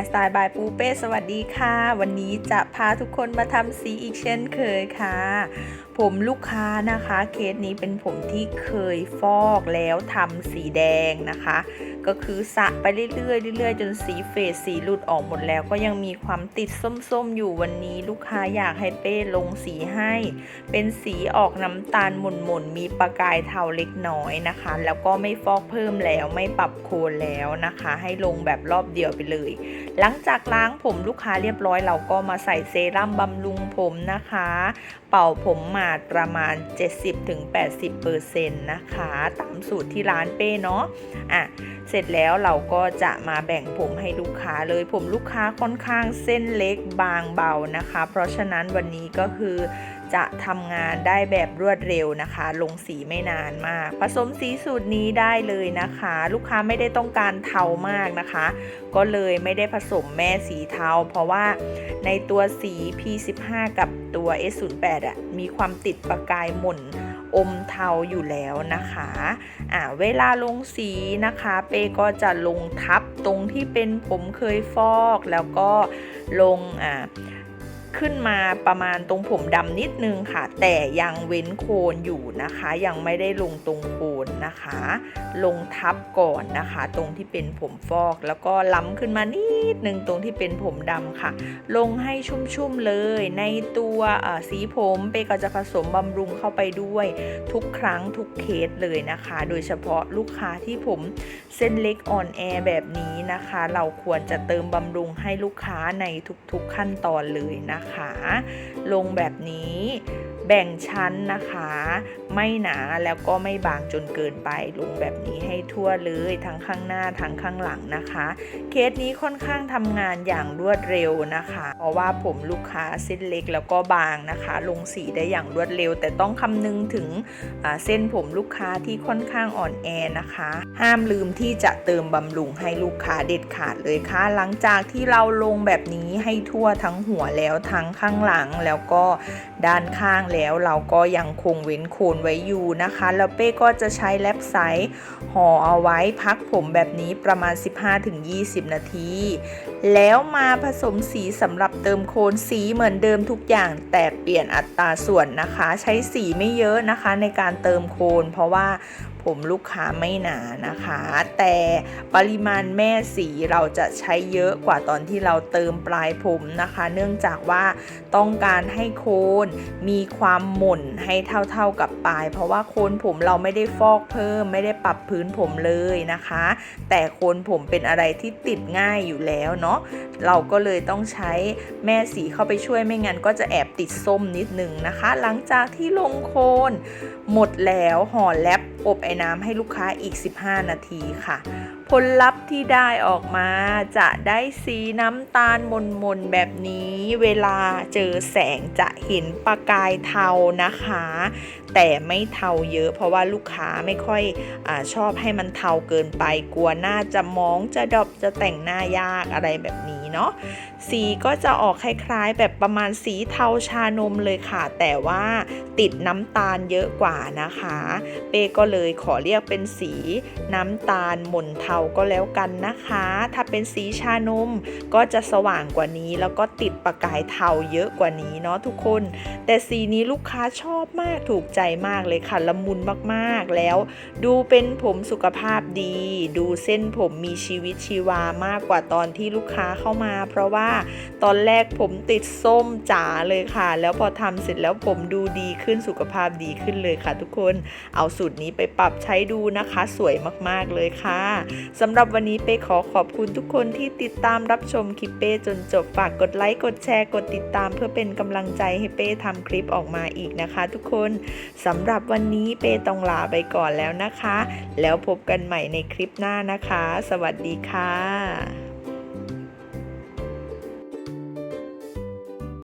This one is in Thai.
ร์สไตล์บายปูเป้สวัสดีค่ะ วันนี้จะพาทุกคนมาทำสีอีกเช่นเคยค่ะ ผมลูกค้านะคะ เคสนี้เป็นผมที่เคยฟอกแล้วทำสีแดงนะคะ ก็คือสะไปเรื่อยๆเรื่อยๆ จนสีเฟดสีหลุดออกหมดแล้ว ก็ยังมีความติดส้มๆ อยู่วันนี้ลูกค้าอยากให้เป้ลงสีให้ เป็นสีออกน้ำตาลหม่นๆ มีประกายเทาเล็กน้อยนะคะ แล้วก็ไม่ฟอกเพิ่มแล้วไม่ปรับโคนแล้วนะคะ ให้ลงแบบรอบเดียวไปเลย หลังจากล้างผมลูกค้าเรียบร้อยเราก็มาใส่เซรั่มบำรุงผมนะคะ เป่าผมมาดประมาณ 70-80%นะคะตามสูตรที่ร้านเป้เนาะอะเสร็จแล้วเราก็จะมาแบ่งผมให้ลูกค้าเลยผมลูกค้าค่อนข้างเส้นเล็กบางเบานะคะ เพราะฉะนั้นวันนี้ก็คือ จะทำงานได้แบบรวดเร็วนะคะ ลงสีไม่นานมาก ผสมสีสูตรนี้ได้เลยนะคะ ลูกค้าไม่ได้ต้องการเทามากนะคะ ก็เลยไม่ได้ผสมแม่สีเทา เพราะว่าในตัวสี P15 กับตัว S08 อะมีความติดประกายหม่นอมเทาอยู่แล้วนะคะอ่าเวลาลงสีนะคะ เป้ก็จะลงทับตรงที่เป็นผมเคยฟอกแล้วก็ลงอ่า ขึ้นมาประมาณตรงผมดำนิดนึงค่ะ แต่ยังเว้นโคนอยู่นะคะ ยังไม่ได้ลงตรงโคนนะคะ ลงทับก่อนนะคะ ตรงที่เป็นผมฟอกแล้วก็ล้ำขึ้นมานิดนึงตรงที่เป็นผมดำค่ะ ลงให้ชุ่มๆเลยในตัวสีผมเปก็จะผสมบำรุงเข้าไปด้วยทุกครั้งทุกเคสเลยนะคะ โดยเฉพาะลูกค้าที่ผมเส้นเล็กอ่อนแอแบบนี้นะคะ เราควรจะเติมบำรุงให้ลูกค้าในทุกๆขั้นตอนเลยนะคะลงแบบนี้ แบ่งชั้นนะคะ ไม่หนาแล้วก็ไม่บางจนเกินไปลงแบบนี้ให้ทั่วเลยทั้งข้างหน้าทั้งข้างหลังนะคะ เคสนี้ค่อนข้างทำงานอย่างรวดเร็วนะคะ เพราะว่าผมลูกค้าเส้นเล็กแล้วก็บางนะคะ ลงสีได้อย่างรวดเร็ว แต่ต้องคำนึงถึงเส้นผมลูกค้าที่ค่อนข้างอ่อนแอนะคะ ห้ามลืมที่จะเติมบำรุงให้ลูกค้าเด็ดขาดเลยค่ะ หลังจากที่เราลงแบบนี้ให้ทั่วทั้งหัวแล้วทั้งข้างหลังแล้วก็ด้านข้างแล้วเราก็ยังคงเว้นโคนไว้อยู่นะคะแล้วเป้ก็จะใช้แลปไซส์ห่อเอาไว้พักผมแบบนี้ประมาณ 15-20 นาที แล้วมาผสมสีสำหรับเติมโคนสีเหมือนเดิมทุกอย่างแต่เปลี่ยนอัตราส่วนนะคะ ใช้สีไม่เยอะนะคะในการเติมโคน เพราะว่า ผมลูกค้าไม่หนานะคะ แต่ปริมาณแม่สีเราจะใช้เยอะกว่าตอนที่เราเติมปลายผมนะคะ เนื่องจากว่าต้องการให้โคนมีความหม่นให้เท่าๆกับปลาย เพราะว่าโคนผมเราไม่ได้ฟอกเพิ่ม ไม่ได้ปรับพื้นผมเลยนะคะ แต่โคนผมเป็นอะไรที่ติดง่ายอยู่แล้วเนาะเราก็เลยต้องใช้แม่สีเข้าไปช่วยไม่งั้นก็จะแอบติดส้มนิดนึงนะคะ หลังจากที่ลงโคนหมดแล้วห่อแลปอบไอ้น้น้ำให้ลูกค้าอีก 15 นาทีค่ะ ผลลัพธ์ที่ได้ออกมาจะได้สีน้ำตาลมนๆแบบนี้ เวลาเจอแสงจะเห็นประกายเทานะคะ แต่ไม่เทาเยอะเพราะว่าลูกค้าไม่ค่อยอชอบให้มันเทาเกินไป กลัวหน้าจะมองจะดอบจะแต่งหน้ายากอะไรแบบนี้ เนาะสีก็จะออกคล้ายๆ แบบประมาณสีเทาชานมเลยค่ะ แต่ว่าติดน้ำตาลเยอะกว่านะคะ เป้ก็เลยขอเรียกเป็นสีน้ำตาลหม่นเทาก็แล้วกันนะคะ ถ้าเป็นสีชานมก็จะสว่างกว่านี้ แล้วก็ติดประกายเทาเยอะกว่านี้เนาะทุกคน แต่สีนี้ลูกค้าชอบมากถูกใจมากเลยค่ะละมุนมากๆแล้ว ดูเป็นผมสุขภาพดี ดูเส้นผมมีชีวิตชีวามากกว่าตอนที่ลูกค้าเข้ามา เพราะว่าตอนแรกผมติดส้มจ๋าเลยค่ะ แล้วพอทำเสร็จแล้วผมดูดีขึ้นสุขภาพดีขึ้นเลยค่ะ ทุกคนเอาสูตรนี้ไปปรับใช้ดูนะคะ สวยมากๆเลยค่ะสำหรับวันนี้เป้ขอขอบคุณทุกคนที่ติดตามรับชมคลิปเป้จนจบฝากกดไลค์กดแชร์กดติดตามเพื่อเป็นกำลังใจให้เป้ทำคลิปออกมาอีกนะคะ ทุกคนสำหรับวันนี้เป้ต้องลาไปก่อนแล้วนะคะ แล้วพบกันใหม่ในคลิปหน้านะคะ สวัสดีค่ะ